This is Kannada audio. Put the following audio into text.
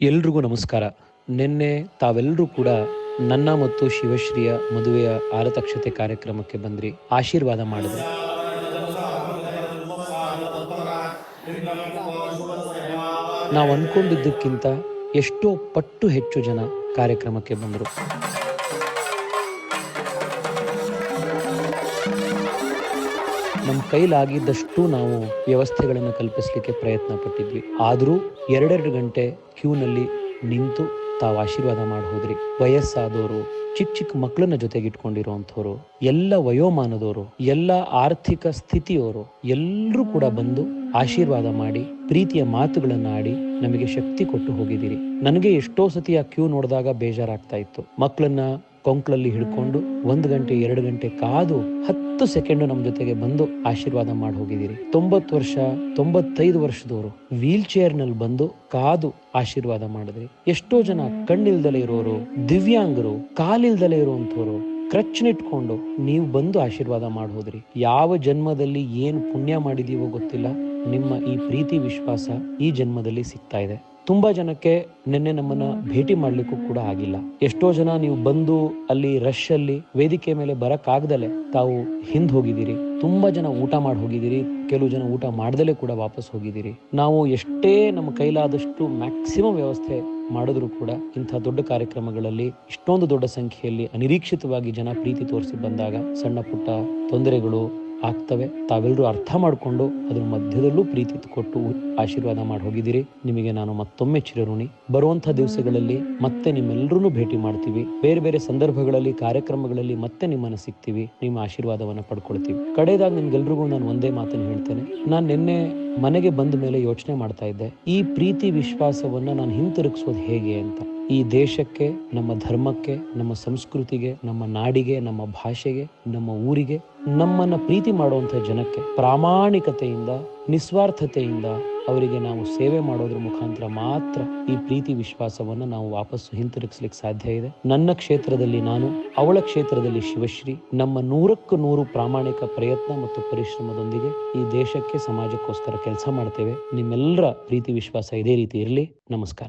ಎಲ್ರಿಗೂ ನಮಸ್ಕಾರ. ನಿನ್ನೆ ತಾವೆಲ್ಲರೂ ಕೂಡ ನನ್ನ ಮತ್ತು ಶಿವಶ್ರೀಯ ಮದುವೆಯ ಆರತಕ್ಷತೆ ಕಾರ್ಯಕ್ರಮಕ್ಕೆ ಬಂದ್ರಿ. ಆಶೀರ್ವಾದ ಮಾಡಿದ್ರಿ. ನಾವು ಅನ್ಕೊಂಡಿದ್ದಕ್ಕಿಂತ ಎಷ್ಟೋ ಪಟ್ಟು ಹೆಚ್ಚು ಜನ ಕಾರ್ಯಕ್ರಮಕ್ಕೆ ಬಂದರು. ನಮ್ಮ ಕೈಲಾಗಿದ್ದಷ್ಟು ನಾವು ವ್ಯವಸ್ಥೆಗಳನ್ನು ಕಲ್ಪಿಸಲಿಕ್ಕೆ ಪ್ರಯತ್ನ ಪಟ್ಟಿದ್ವಿ. ಆದರೂ ಎರಡೆರಡು ಗಂಟೆ ಕ್ಯೂನಲ್ಲಿ ನಿಂತು ತಾವು ಆಶೀರ್ವಾದ ಮಾಡಿ ಹೋದ್ರಿ. ವಯಸ್ಸಾದವರು ಚಿಕ್ಕ ಚಿಕ್ಕ ಮಕ್ಕಳನ್ನ ಜೊತೆಗೆ ಇಟ್ಕೊಂಡಿರುವಂಥವ್ರು ಎಲ್ಲ ವಯೋಮಾನದವರು ಎಲ್ಲ ಆರ್ಥಿಕ ಸ್ಥಿತಿಯವರು ಎಲ್ಲರೂ ಕೂಡ ಬಂದು ಆಶೀರ್ವಾದ ಮಾಡಿ, ಪ್ರೀತಿಯ ಮಾತುಗಳನ್ನು ಆಡಿ ನಮಗೆ ಶಕ್ತಿ ಕೊಟ್ಟು ಹೋಗಿದ್ದೀರಿ. ನನಗೆ ಎಷ್ಟೋ ಸತಿ ಆ ಕ್ಯೂ ನೋಡಿದಾಗ ಬೇಜಾರಾಗ್ತಾ ಇತ್ತು. ಮಕ್ಕಳನ್ನ ಕೊಂಕ್ಳಲ್ಲಿ ಹಿಡ್ಕೊಂಡು ಒಂದು ಗಂಟೆ, ಎರಡು ಗಂಟೆ ಕಾದು ಹತ್ತು ಸೆಕೆಂಡ್ ನಮ್ಮ ಜೊತೆಗೆ ಬಂದು ಆಶೀರ್ವಾದ ಮಾಡಿ ಹೋಗಿದ್ದೀರಿ. ತೊಂಬತ್ತು ವರ್ಷ, ತೊಂಬತ್ತೈದು ವರ್ಷದವರು ವೀಲ್ ಚೇರ್ ಬಂದು ಕಾದು ಆಶೀರ್ವಾದ ಮಾಡಿದ್ರಿ. ಎಷ್ಟೋ ಜನ ಕಣ್ಣಿಲ್ದಲೇ ಇರೋರು, ದಿವ್ಯಾಂಗರು, ಕಾಲಿಲ್ದಲೆ ಇರುವಂತವ್ರು ಕ್ರಚ್ನಿಟ್ಕೊಂಡು ನೀವು ಬಂದು ಆಶೀರ್ವಾದ ಮಾಡಿ ಹೋದ್ರಿ. ಯಾವ ಜನ್ಮದಲ್ಲಿ ಏನ್ ಪುಣ್ಯ ಮಾಡಿದೀವೋ ಗೊತ್ತಿಲ್ಲ. ನಿಮ್ಮ ಈ ಪ್ರೀತಿ ವಿಶ್ವಾಸ ಈ ಜನ್ಮದಲ್ಲಿ ಸಿಗ್ತಾ ಇದೆ. ತುಂಬಾ ಜನಕ್ಕೆ ನಿನ್ನೆ ನಮ್ಮನ್ನ ಭೇಟಿ ಮಾಡ್ಲಿಕ್ಕೂ ಕೂಡ ಆಗಿಲ್ಲ. ಎಷ್ಟೋ ಜನ ನೀವು ಬಂದು ಅಲ್ಲಿ ರಶ್ ಅಲ್ಲಿ ವೇದಿಕೆ ಮೇಲೆ ಬರಕ್ ಆಗ್ದಲೆ ತಾವು ಹಿಂದ್ ಹೋಗಿದ್ದೀರಿ. ತುಂಬಾ ಜನ ಊಟ ಮಾಡಿ ಹೋಗಿದ್ದೀರಿ. ಕೆಲವು ಜನ ಊಟ ಮಾಡ್ದಲೆ ಕೂಡ ವಾಪಸ್ ಹೋಗಿದ್ದೀರಿ. ನಾವು ಎಷ್ಟೇ ನಮ್ಮ ಕೈಲಾದಷ್ಟು ಮ್ಯಾಕ್ಸಿಮಮ್ ವ್ಯವಸ್ಥೆ ಮಾಡಿದ್ರು ಕೂಡ ಇಂಥ ದೊಡ್ಡ ಕಾರ್ಯಕ್ರಮಗಳಲ್ಲಿ ಇಷ್ಟೊಂದು ದೊಡ್ಡ ಸಂಖ್ಯೆಯಲ್ಲಿ ಅನಿರೀಕ್ಷಿತವಾಗಿ ಜನ ಪ್ರೀತಿ ತೋರಿಸಿ ಬಂದಾಗ ಸಣ್ಣ ಪುಟ್ಟ ತೊಂದರೆಗಳು ಆಗ್ತವೆ. ತಾವೆಲ್ಲರೂ ಅರ್ಥ ಮಾಡಿಕೊಂಡು ಅದ್ರ ಮಧ್ಯದಲ್ಲೂ ಪ್ರೀತಿ ಕೊಟ್ಟು ಆಶೀರ್ವಾದ ಮಾಡಿ ಹೋಗಿದ್ದೀರಿ. ನಿಮಗೆ ನಾನು ಮತ್ತೊಮ್ಮೆ ಚಿರಋಣಿ. ಬರುವಂತಹ ದಿವಸಗಳಲ್ಲಿ ಮತ್ತೆ ನಿಮ್ಮೆಲ್ಲರೂ ಭೇಟಿ ಮಾಡ್ತೀವಿ. ಬೇರೆ ಬೇರೆ ಸಂದರ್ಭಗಳಲ್ಲಿ, ಕಾರ್ಯಕ್ರಮಗಳಲ್ಲಿ ಮತ್ತೆ ನಿಮ್ಮನ್ನು ಸಿಗ್ತೀವಿ. ನಿಮ್ಮ ಆಶೀರ್ವಾದವನ್ನು ಪಡ್ಕೊಳ್ತೀವಿ. ಕಡೆಯದಾಗಿ ನಿಮ್ಗೆಲ್ರಿಗೂ ನಾನು ಒಂದೇ ಮಾತನ್ನು ಹೇಳ್ತೇನೆ. ನಾನು ನಿನ್ನೆ ಮನೆಗೆ ಬಂದ ಮೇಲೆ ಯೋಚನೆ ಮಾಡ್ತಾ ಇದ್ದೆ. ಈ ಪ್ರೀತಿ ವಿಶ್ವಾಸವನ್ನ ನಾನು ಹಿಂತಿರುಗಿಸೋದು ಹೇಗೆ ಅಂತ. ಈ ದೇಶಕ್ಕೆ, ನಮ್ಮ ಧರ್ಮಕ್ಕೆ, ನಮ್ಮ ಸಂಸ್ಕೃತಿಗೆ, ನಮ್ಮ ನಾಡಿಗೆ, ನಮ್ಮ ಭಾಷೆಗೆ, ನಮ್ಮ ಊರಿಗೆ ನಮ್ಮನ್ನ ಪ್ರೀತಿ ಮಾಡುವಂಥ ಜನಕ್ಕೆ ಪ್ರಾಮಾಣಿಕತೆಯಿಂದ, ನಿಸ್ವಾರ್ಥತೆಯಿಂದ ಅವರಿಗೆ ನಾವು ಸೇವೆ ಮಾಡೋದ್ರ ಮುಖಾಂತರ ಮಾತ್ರ ಈ ಪ್ರೀತಿ ವಿಶ್ವಾಸವನ್ನ ನಾವು ವಾಪಸ್ಸು ಹಿಂತಿರುಗಿಸ್ಲಿಕ್ಕೆ ಸಾಧ್ಯ ಇದೆ. ನನ್ನ ಕ್ಷೇತ್ರದಲ್ಲಿ ನಾನು, ಅವಳ ಕ್ಷೇತ್ರದಲ್ಲಿ ಶಿವಶ್ರೀ, ನಮ್ಮ ನೂರಕ್ಕೂ ನೂರು ಪ್ರಾಮಾಣಿಕ ಪ್ರಯತ್ನ ಮತ್ತು ಪರಿಶ್ರಮದೊಂದಿಗೆ ಈ ದೇಶಕ್ಕೆ, ಸಮಾಜಕ್ಕೋಸ್ಕರ ಕೆಲಸ ಮಾಡ್ತೇವೆ. ನಿಮ್ಮೆಲ್ಲರ ಪ್ರೀತಿ ವಿಶ್ವಾಸ ಇದೇ ರೀತಿ ಇರಲಿ. ನಮಸ್ಕಾರ.